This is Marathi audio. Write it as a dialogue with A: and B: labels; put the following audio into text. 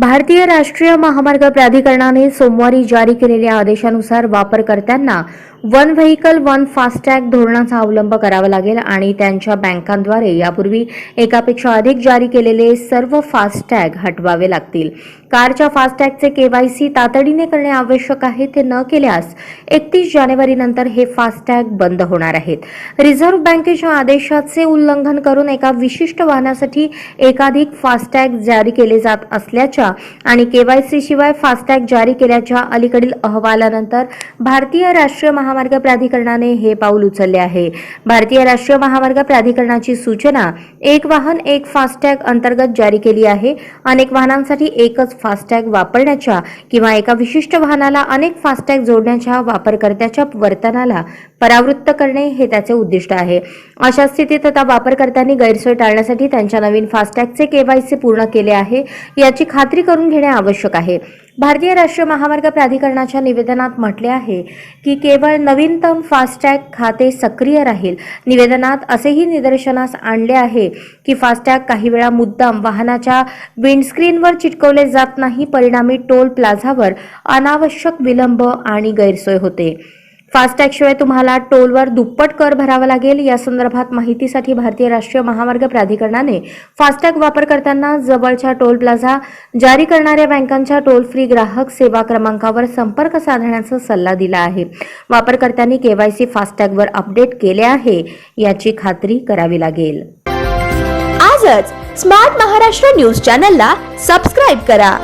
A: भारतीय राष्ट्रीय महामार्ग प्राधिकरणाने सोमवारी जारी केलेल्या आदेशानुसार वापरकर्त्यांना वन व्हेकल वन फास्टॅग धोरणाचा अवलंब करावा लागेल आणि त्यांच्या बँकांद्वारे यापूर्वी एकापेक्षा अधिक जारी केलेले सर्व फास्टॅग हटवावे लागतील. कारच्या फास्टॅगचे केवायसी तातडीने करणे आवश्यक आहे ते न केल्यास एकतीस जानेवारीनंतर हे फास्टॅग बंद होणार आहेत. रिझर्व्ह बँकेच्या आदेशाचे उल्लंघन करून एका विशिष्ट वाहनासाठी एकाधिक फास्टॅग जारी केले जात असल्याच्या आणि केवायसी शिवाय फास्टॅग जारी केल्याच्या अलीकडील अहवालानंतर भारतीय राष्ट्रीय महा महामार्ग प्राधिकरणाने हे पाऊल उचलले आहे. भारतीय राष्ट्रीय महामार्ग प्राधिकरणाची सूचना एक वाहन एक फास्टॅग अंतर्गत जारी केली आहे. अनेक वाहनांसाठी एकच फास्टॅग वापरण्याच्या किंवा एका विशिष्ट वाहनाला अनेक फास्टॅग जोडण्याच्या वापरकर्त्याच्या वर्तनाला परावृत्त करणे हे त्याचे उद्दिष्ट आहे. अशा स्थितीत आता वापरकर्त्यांनी गैरसोय टाळण्यासाठी त्यांच्या नवीन फास्टॅगचे केवायसी पूर्ण केले आहे. याची खात्री करून घेणे आवश्यक आहे. भारतीय राष्ट्रीय महामार्ग प्राधिकरणाच्या निवेदनात म्हटले आहे की केवळ नवीनतम फास्टॅग खाते सक्रिय राहील. निवेदनात असेही निदर्शनास आणले आहे की फास्टॅग काही वेळा मुद्दाम वाहनाच्या विंडस्क्रीनवर चिटकवले जात नाही. परिणामी टोल प्लाझावर अनावश्यक विलंब आणि गैरसोय होते. फास्टॅगशिवाय तुम्हाला टोलवर दुप्पट कर भरावा लागेल. या संदर्भात माहितीसाठी भारतीय राष्ट्रीय महामार्ग प्राधिकरणाने फास्टॅग वापरकर्त्यांना जवळच्या टोल प्लाझा जारी करणाऱ्या बँकांच्या टोल फ्री ग्राहक सेवा क्रमांकावर संपर्क साधण्याचा सल्ला दिला आहे. वापरकर्त्यांनी केवायसी फास्टॅगवर अपडेट केले आहे याची खात्री करावी लागेल.
B: आजच स्मार्ट महाराष्ट्र न्यूज चॅनलला सबस्क्राईब करा.